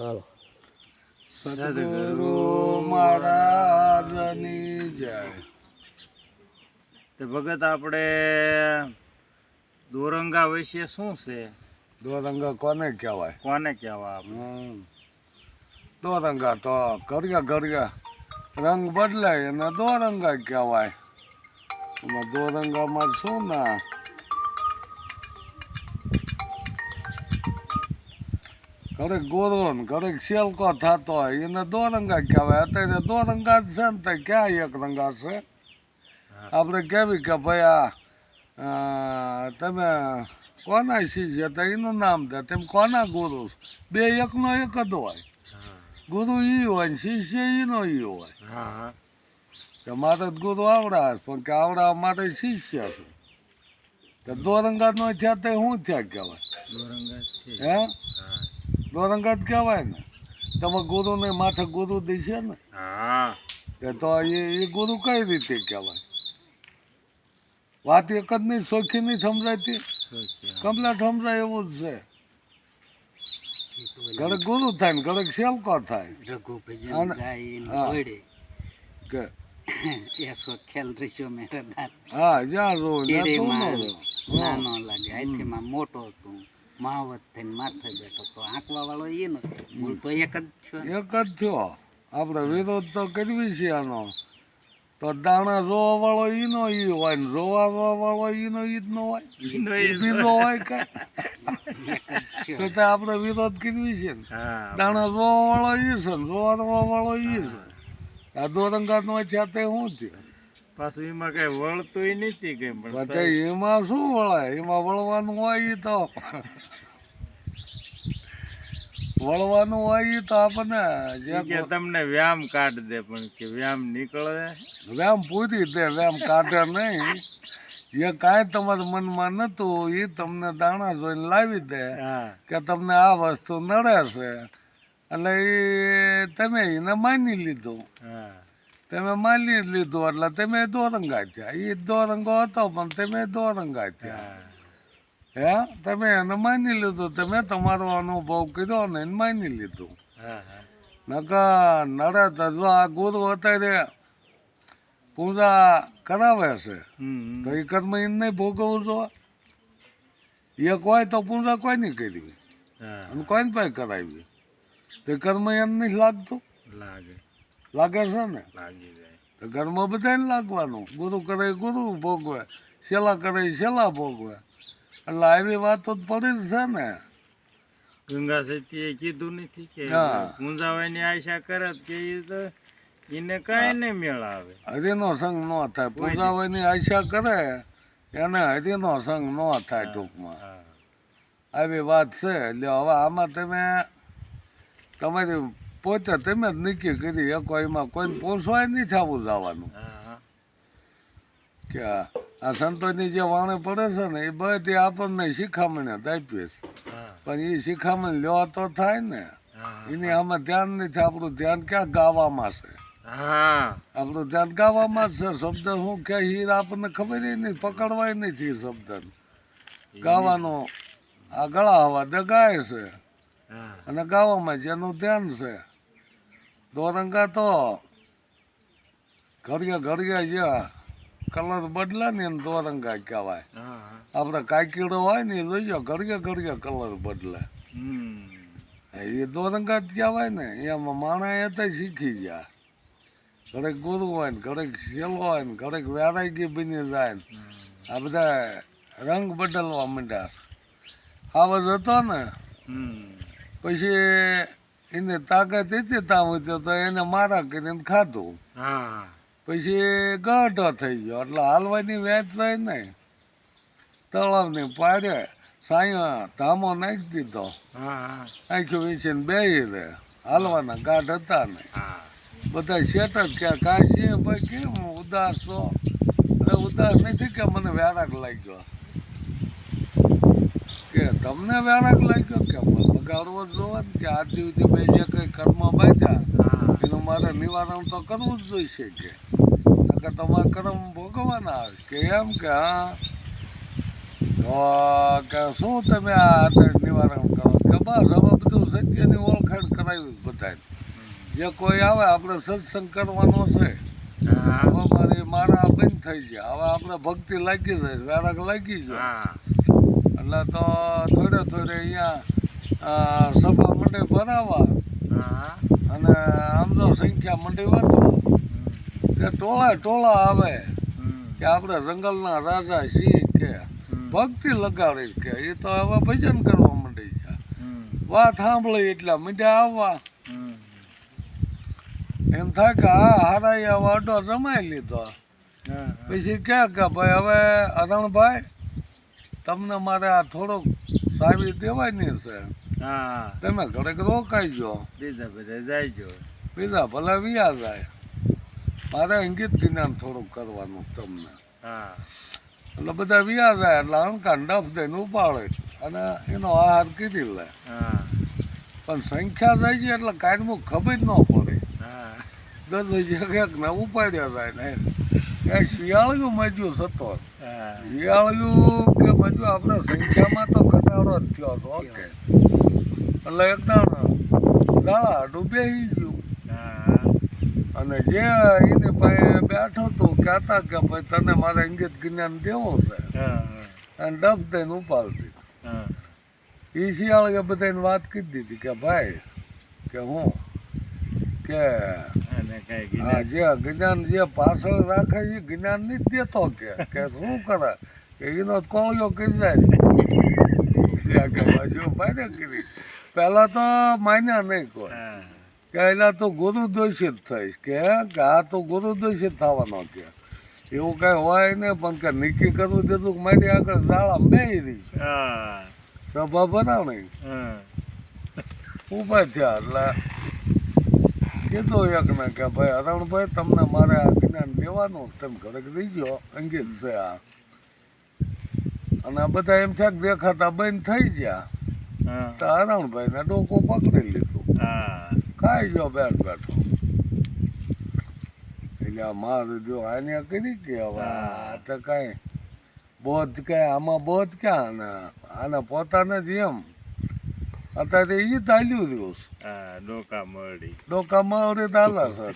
હાલો. સદગુરુ મહારાજની જય. તો ભગત આપણે દોરંગા વિશે શું છે? દોરંગા કોને કહેવાય? કોને કહેવાય હમ. દોરંગા તો કર્યા કર્યા રંગ બદલાય એને દોરંગા કહેવાય. એમાં દોરંગામાં શું ના? ઘડીક ગોરો ને ઘડીક શેલકો થતો હોય એને દોરંગા કહેવાય. અત્યારે દોરંગા જ છે ને તે ક્યાં એક રંગા છે? આપણે કેવી કે ભાઈ આ તમે કોના શિષ્ય તો એનું નામ દે. તેમ કોના ગુરુ બે એકનો એક જ હોય. ગુરુ એ હોય ને શિષ્ય એનો એ હોય. કે મારે ગુરુ આવડા પણ કે આવડા મારે શિષ્ય છે. તો દોરંગા નો થયા તો શું થયા કહેવાય? હે. હા કહેવાય ને. તમે ગુરુને માથે ગુરુ દેશે ને હા. તો એ એ ગુરુ કઈ રીતે કહેવાય? વાત એક જ નહીં સોખી નહીં સમજાતી શું સમજાય એવું જ છે. ઘડક ગુરુ થાય ને ઘડક સેવકો થાય. રઘુ ભજન ગાય એસો ખેલ મેરા હા રો માં મોટો તું માવત થઈને માથે બેઠો તો આંકવા વાળો એ નથી મૂળ તો એક જ થયો. એક જ થયો. આપણે વિરોધ તો કરવી છે આનો. તો દાણા રોવા વાળો ઈનો ઈ હોય ને રોવા વાળો ઈ જ ન હોય. ઈ ઈ જ બીજો હોય. કે એક જ તો આપણે વિરોધ કરવી છે ને. દાણા રોવા વાળો ઈ છે ને રોવા રોવા વાળો ઈ છે. આ દોરંગા નો છે તે શું થયું? પાછું એમાં કઈ વળતું નથી કઈ પણ. એમાં શું વળાય? એમાં વળવાનું હોય તો. વળવાનું હોય તો આપણને કે તમને વ્યાયામ કાઢ દે પણ કે વ્યાયામ નીકળે. વ્યામ પૂરી દે વ્યામ કાઢે નહીં. એ કાંઈ તમારા મનમાં નતું એ તમને દાણા જોઈને લાવી દે કે તમને આ વસ્તુ નડે છે. એટલે એ તમે એને માની લીધું. હા. તમે માની લીધું એટલે તમે દોરંગા થયા. એ દોરંગો હતો પણ તમે દોરંગા થયા. હે. તમે એને માની લીધું તમે તમારો અનુભવ કર્યો ને એને માની લીધું. નકા નડે તો જો આ ગુરુ અત્યારે પૂજા કરાવે છે. તો એ કર્મ એને નહીં ભોગવવું જો. એક હોય તો પૂજા કોઈ નહીં કરવી અને કોઈ પાસે કરાવી? તો કર્મ એમ નહીં લાગતું. લાગે. લાગે છે ને? લાગી જાય. તો ઘરમાં બધાને લાગવાનું. ગુરુ કરે ગુરુ ભોગવે. સેલા કરે સેલા ભોગવે. એટલે આવી વાતો જ પડી જ છે ને. ગંગા સતીએ કીધું નથી કે મુંજાવાની આશા કરે કે એ તો એને કાંઈ નહીં મેળાવે હરિનો સંગ ન થાય. પૂજાવાની આશા કરે એને હરિનો સંગ ન થાય ટૂંકમાં. આવી વાત છે. એટલે હવે આમાં તમે તમારી પોતે તમે જ નક્કી કરી શકો એમાં કોઈને પોસવાય નહીં થવું જવાનું. કે આ સંતોની જે વાણે પડે છે ને એ બધી આપણને શિખામણ જ આપીએ છે પણ એ શિખામણ લેવા તો થાય ને એની આમાં ધ્યાન નથી આપણું ધ્યાન ક્યાં ગાવામાં છે? આપણું ધ્યાન ગાવામાં જ છે શબ્દ શું કે હીર આપણને ખબર નહીં પકડવાય નથી શબ્દ ગાવાનું આ ગળા હવા દગાય છે. અને ગાવામાં જેનું ધ્યાન છે. દોરંગા તો ઘડિયા ઘડિયા જે કલર બદલા ને એને દોરંગા કહેવાય. આપણે કાકીડો હોય ને એ જોઈજો ઘડિયા ઘડિયા કલર બદલે. એ દોરંગા જ કહેવાય ને એમાં માણા એ તો શીખી ગયા. ઘડેક ગુરુ હોય ને ઘડેક સેલો હોય ને ઘડેક વેરાયગી બની જાય ને. આ બધા રંગ બદલવા માંડ્યા આવજ હતો ને. પછી એને તાકાત હતી તામ સુધી તો એને મારા કરીને ખાધું. પછી ગાઢો થઈ ગયો. એટલે હાલવાની વેચ થઈ નહીં તળાવની પાડે સાયો ધામો નાખી દીધો. આખી વેચીને બેહી રહે હાલવાના ગાઢ હતા ને. બધા શેટ જ કે કાંઈ છે ભાઈ કેમ ઉદાસ છો? એટલે ઉદાસ નથી કે મને વેરાગ લાગ્યો. કે તમને વેરાગ લાગ્યો કે બગાડવો જ જોવા કે આ દિવસે બે જે કંઈ કર્મ બાંધ્યા એનું મારે નિવારણ તો કરવું જ જોઈશે કે. નકર તમારે કર્મ ભોગવવાના આવે કે એમ કે હા. કે શું તમે આ નિવારણ કરો? કે બસ હવે બધું સત્યની ઓળખાણ કરાવી બધાય જે કોઈ આવે આપણે સત્સંગ કરવાનો છે. હવે મારી મારા બંધ થઈ ગયા હવે આપણે ભક્તિ લાગી જાય વેરાગ લાગી જાય. હા. એટલે તો થોડે થોડે અહીંયા સભા મંડળ બનાવવા. અને આમ તો સંખ્યા મંડળ વધવા કે ટોળા ટોળા આવે. કે આપણે જંગલના રાજા સિંહ કે ભક્તિ લગાડી કે એ તો હવે ભજન કરવા માંડી હમ. વાત સાંભળી એટલા મીડિયા આવવા. એમ થાય કે હા હારાઈ આ વાડો જમાઈ લીધો. પછી કે ભાઈ હવે અરણભાઈ તમને મારે આ થોડોક સાવી દેવાની છે. હા. તમે ઘડીક રોકાઈજો. બીજા બધા જાયજો. બીજા ભલે વ્યા જાય. મારે અંગીત જ્ઞાન થોડુંક કરવાનું તમને. હા. એટલે બધા વ્યા જાય એટલે અણકા ડફ દઈને ઉપાડે. અને એનો આહાર કીધી લે. હા. પણ સંખ્યા જાય છે એટલે કાયમું ખબર જ ન પડે. હા. દસ એક ને ઉપાડ્યા જાય ને. એ શિયાળિયું મજ્યું સતો હા શિયાળિયું કે મજ્યું આપણે સંખ્યામાં તો ઘટાડો જ થયો હતો ઓકે. એટલે એકદમ ગાળા ડૂબી ગયું હા અને જે એની પાસે બેઠો તો કહેતા કે ભાઈ તને મારે અંગિત જ્ઞાન દેવું છે. અને ડબ દઈને ઉપાડતી. એ શિયાળે બધાને વાત કરી દીધી કે ભાઈ કે હું કે જે અજ્ઞાન જે પાછળ રાખે એ જ્ઞાન નહીં દેતો કે કે શું કરે? કે એનો કોળિયો કરી જાય છે. બાજુ ભાઈને કરી. પહેલા તો માન્યા નહીં કોઈ. કે એના તો ગુરુ દોષિત થઈશ કે કે આ તો ગુરુ દોષિત થવાનો કે. એવું કઈ હોય ને પણ કે નક્કી કરવું દીધું કે મારી આગળ જાળા બે રહી છે સભા બનાવણી ઊભા થયા એટલે કીધું એકને કે ભાઈ અરણભાઈ તમને મારે આ જ્ઞાન દેવાનું. તમે ઘરે દીજો અંગીત છે આ. અને બધા એમ થયા દેખાતા બંધ થઈ ગયા. તો અરણભાઈ ને ડોકો પકડી લીધું. ખાઈ ગયો બેઠ બેઠો. એટલે આ મારું જો આને કરી કે હવે આ તો કાંઈ બોધ કે આમાં બોધ ક્યાં આને આને પોતાને જ એમ. અત્યારે એ તાલ્યું રહ્યું છે. હા ડોકા સર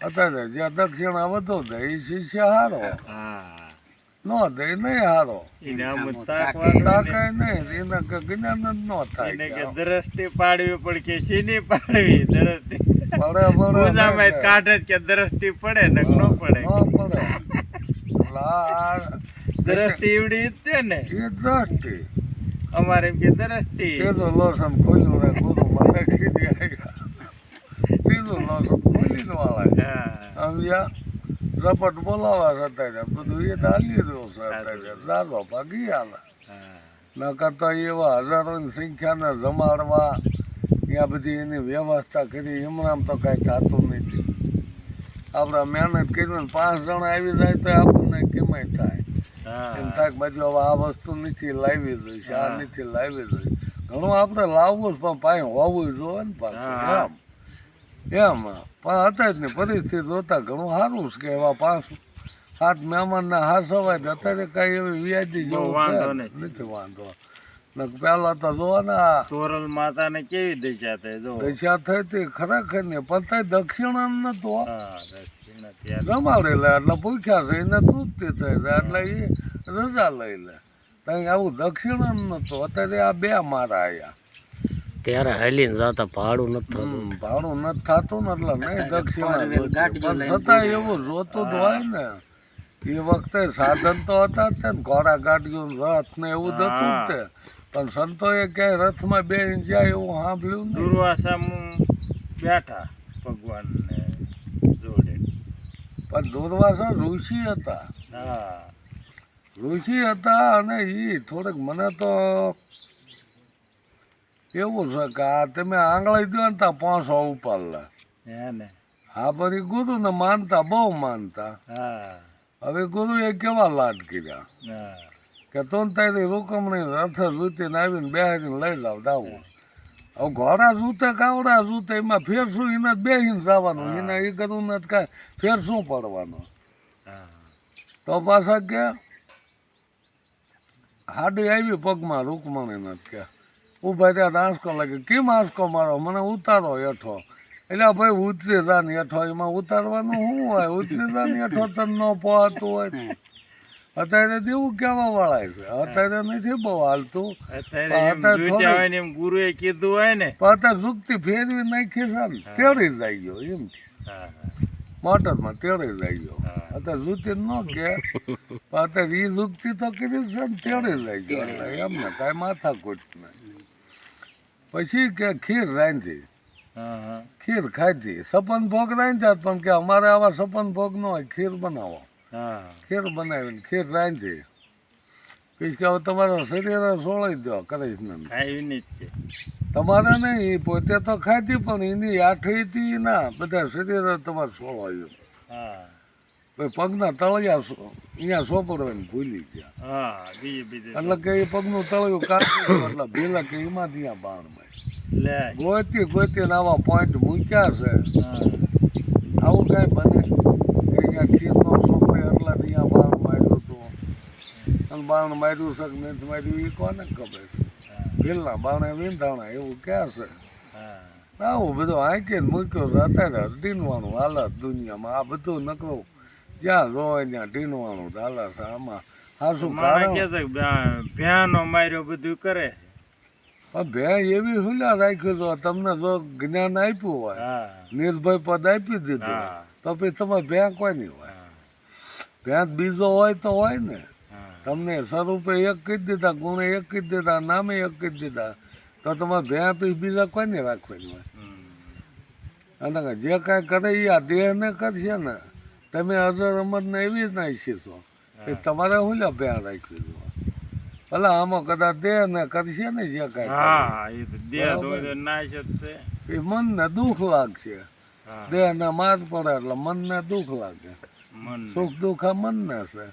અત્યારે જ્યાં દક્ષિણા વધુ દે એ શિષ્ય હારો. હા. ન દે નહીં હારો. તાકાય નહીં એને કે જ્ઞાન જ ન થાય દ્રષ્ટિ પાડવી પણ કે શીની પાડવી દ્રષ્ટિ. પડે પડે કાઢે જ કે દ્રષ્ટિ પડે ને ન પડે. ન પડે. દ્રષ્ટિ એવડી જ છે ને. એ દ્રષ્ટિ. અમારે કે દ્રષ્ટિ તેનું લોસન ખોલ્યું ને ગુરુ મારે કીધી આવ્યા લોસન ખોલી વાળા હા. ઝપટ બોલાવા હતા ને બધું એ ચાલી રહ્યું છે દાદો ભાગી આલા. નકર તો એવા હજારોની સંખ્યાને જમાડવા ત્યાં બધી એની વ્યવસ્થા કરી એમનામ તો કાંઈ થતું નથી. આપણે મહેનત કરીને પાંચ જણા આવી જાય તો આપણને કિંમત થાય? એમ થાય બાજુ હવે આ વસ્તુ નથી લાવી દઈશ આ નથી લાવી દઈશ ઘણું આપણે લાવવું જ પણ પાણી હોવું જોઈએ ને પાછું હા. એમ. પણ અત્યારની પરિસ્થિતિ જોતા ઘણું સારું છે કે એવા પાંચ સાત મહેમાનના હાસવાય ને અત્યારે કાંઈ એવી વ્યાજી જેવું નથી. વાંધો. પેલા તો જોવા ને આ માતા ને કેવી દશા થઈ જો દશા થઈ હતી ખરેખર ને પણ દક્ષિણ નતો જમાડેલા એટલે ભૂખ્યા છે એને તૃપ્તિ થઈ એટલે એ રજા લઈ લે. તઈ આવું દક્ષિણ નતો. અત્યારે આ બે મારા આયા. ત્યારે હાલીને જતા ભાડું નથી થતું. ભાડું નથી થતું ને એટલે નહીં દક્ષિણ છતાં એવું જોતું જ હોય ને. એ વખતે સાધન તો હતા જ તે ને ઘોડા ગાડીઓ રથ ને એવું જ હતું જ તે. પણ સંતોએ ક્યાંય રથમાં બે જાય એવું સાંભળ્યું દુર્વાસા બેઠા ભગવાનને જોડે. પણ દુર્વાસા ઋષિ હતા. હા. ઋષિ હતા અને એ થોડેક મને તો એવું છે કે આ તમે આંગળી દો ને ત્યાં પાંચસો ઉપર લે. હા પછી ગુરુ ને માનતા બહુ માનતા. હા. હવે ગુરુએ કેવા લાડ કર્યા? કે તું તારી રૂકમણી રથ લૂંટીને આવીને બેહારીને લઈ જાવ દાવું હવે ઘોડા જૂતે કાવડા જૂતે એમાં ફેર શું એને બેસીને જવાનું. એને એ કરવું નથી કાંઈ ફેર શું પડવાનું. હા. તો પાછા કે હાડી આવી પગમાં રૂકમણી નથી કે ઊભા ત્યાં આંસકો લાગે. કેમ આંસકો મારો? મને ઉતારો હેઠો. એટલે ભાઈ ઉતરી દાન હેઠો એમાં ઉતારવાનું શું હોય? ઉતરી દાન હેઠો તને ન પહોતું હોય. અત્યારે દેવું કેવા વાળા છે. અત્યારે નથી બહુ હાલતું. અત્યારે ગુરુએ કીધું હોય ને. અત્યારે ઝુકતી ફેરવી નાખી છે ને તેડી જાય ગયો એમ મોટરમાં તેડે લઈ ગયો અત્યારે ઝૂતી ન કે અત્યારે એ ઝુકતી તો કીધી છે ને તેડી જાય ગયો એમને કાંઈ માથાકૂટ નહીં પછી કે ખીર રાંધી. ખીર ખાધી. સપન ભોગ રાંધ્યા પણ કે અમારે આવા સપન ભોગ ન હોય ખીર બનાવો. ખીર બનાવીને ખીર રાંધી. પછી કે હવે તમારા શરીર સોળાઈ દો કૃષ્ણ ખાઈ નહીં જ કે. તમારે નહીં પોતે તો ખાતી પણ એની આઠી હતી ના બધા શરીર તમારે સોળવાયું ભાઈ પગના તળિયા અહીંયા સોપડવાની ભૂલી ગયા. એટલે કે એ પગનું તળિયું કાઢ્યું એટલે ભેલા કે એમાં ત્યાં બાણમાં લે. ગોતી ગોતીને આવા પોઈન્ટ મૂક્યા છે. હા. આવું કાંઈ બને? અહીંયા ખીર ખીરનો સોપડે એટલા હતું અને બાણ માર્યું છે કે નથી માર્યું એ કોને ખબર છે? પેલા બાણે વિંધાણા એવું ક્યાં છે? હા. આવું બધું આંકીને મૂક્યો છે. અત્યારે ઢીનવાનું હાલત દુનિયામાં. આ બધું નકરું. જ્યાં જોવાય ત્યાં ઢીનવાનું જ છે. આમાં હાસું ભ્યાનો માર્યો બધું કરે ભે એવી સુલા રાખ્યું તો તમને જો જ્ઞાન આપ્યું હોય હા. નિર્ભય પદ આપી દીધું તો પછી તમારે ભે કોઈ નહીં હોય ભેંસ બીજો હોય તો હોય ને. તમને સ્વરૂપે એક કહી દીધા ગુણે એક કહી દીધા નામે એક કહી દીધા. તો તમારે ભેં પીસ બીજા કોઈને રાખવાની હોય? અને જે કાંઈ કરે એ આ દેહને કરશે ને. તમે અજર અમરને એવી જ ના ઈચ્છીશો એ તમારે હું લે ભેં રાખવી છે? ભલે આમાં કદાચ દેહ ને કરશે ને જે કાંઈ એ મનને દુઃખ લાગશે. દેહને માર પડે એટલે મનને દુઃખ લાગે. મન સુખ દુઃખ આ મનને છે.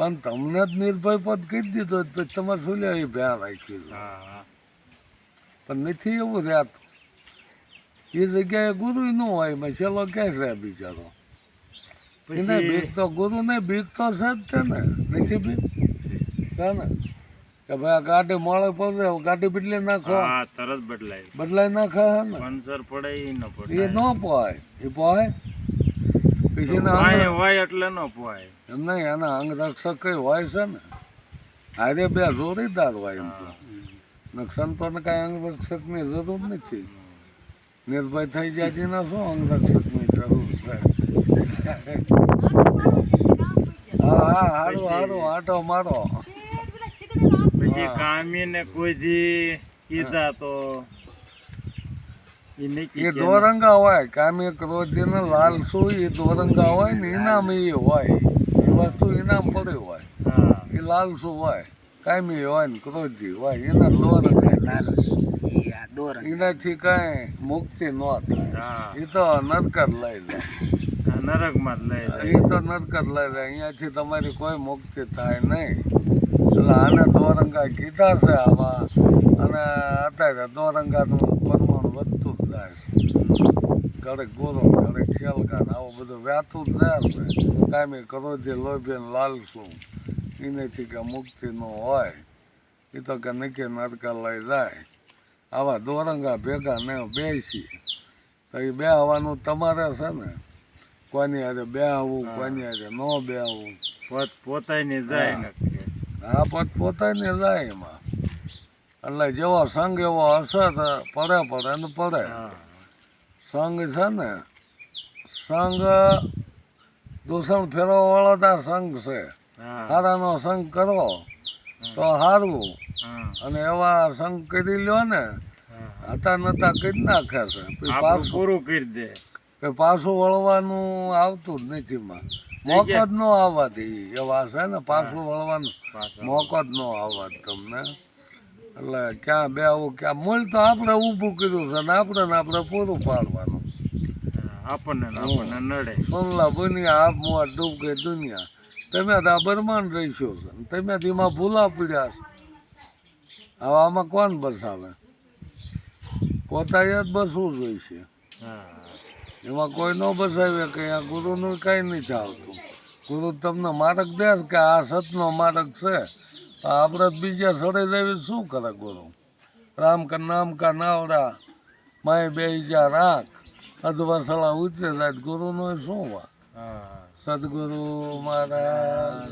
પણ તમને જ નિર્ભય પદ કહી દીધો પછી તમારે શું લે એ ભેં રાખ્યું છે. હા હા. પણ નથી એવું રહેતું. એ જગ્યાએ ગુરુ ન હોય મેં છેલ્લો ક્યાં છે બિચારો? એને બીક તો ગુરુ ને બીક તો છે જ તે ને. નથી બીક છે. ને? કે ભાઈ આ ગાડી મોડે પડે ગાડી બદલી નાખો. હા તરત બદલાય. બદલાઈ નાખે હે ને? પંચર પડે એ ન એ ન પોય એ પોય પછી હોય એટલે ન પોહાય. એમ નહીં એના અંગરક્ષક કઈ હોય છે ને? હારે બે જોરીદાર હોય એમ તો. ને સંતોને કાંઈ અંગરક્ષકની જરૂર નથી. નિર્ભય થઈ જાય તેના શું અંગરક્ષકની જરૂર છે? હા હા હારું હારું આટો મારો. પછી કામી કામીને કોઈથી કીધા તો? એ દોરંગા હોય. કામી ક્રોધી ને લાલસુ એ દોરંગા હોય ને ઇનામ એ હોય. વસ્તુ ઇનામ પડ્યું હોય. એ લાલસું હોય કાયમી હોય ને ક્રોધી હોય એના દોર લાલચ ઈ આ એનાથી કાંઈ મુક્તિ ન થાય. એ તો નરક જ લઈ જાય નરકમાં જ લઈ જાય એ તો નરક જ લઈ જાય અહીંયાથી તમારી કોઈ મુક્તિ થાય નહીં. એટલે આને દોરંગા કીધા છે આમાં અને અત્યારે દોરંગાનું પરમાણુ વધતું જ જાય છે. ઘડેક ગોરો ઘડેક છેલકા ને આવું બધું વ્યાતું જ રહ્યા છે કાયમી કરોજી લોભી ને લાલસું એનેથી કે મુક્તિ ન હોય. એ તો કે નક્કી નરકા લઈ જાય. આવા દોરંગા ભેગા ને બેસી તો એ બે આવવાનું તમારે છે ને? કોની હારે બે આવું કોની હારે ન બે આવું પોત પોતાની જાય હા. નક્કી આ પોત પોતાને જાય એમાં. એટલે જેવો સંગ એવો અસર પડે પડે ને પડે. સંગ છે ને સંઘ દૂષણ ફેરવવાળો તાર સંગ છે. સારાનો સંગ કરો તો સારું અને એવા સંગ કરી લ્યો ને હતા નતા કરી નાખે છે. પાછું પૂરું કરી દે. કે પાછું વળવાનું આવતું જ નથી માં મોકો જ ન આવવા એવા છે ને પાછું વળવાનું મોકો જ ન આવવા તમને. એટલે ક્યાં બે આવું ક્યાં મૂળ તો આપણે ઊભું કર્યું છે ને આપણે ને આપણે પૂરું પાડવાનું. આપણને આપણને નડે. સોનલા બુનિયા આપ મુઆ ડૂબ ગઈ દુનિયા. તમે તો આ બરમાન રહીશો છે તમે તો એમાં ભૂલા પડ્યા છે. હવે આમાં કોણ બસાવે? પોતાએ જ બસવું જોઈશે. હા. એમાં કોઈ ન બસાવે કે આ ગુરુનું કાંઈ નથી આવતું. ગુરુ તમને માર્ગ દે કે આ સતનો માર્ગ છે. આપણે બીજા સડે દેવી શું કરે ગુરુ? રામ કા નામ કા નાવડા માય બે જા રાખ. અધવસળા ઉતરે જાય ગુરુનો શું વાત? હા. સદગુરુ મહારાજ.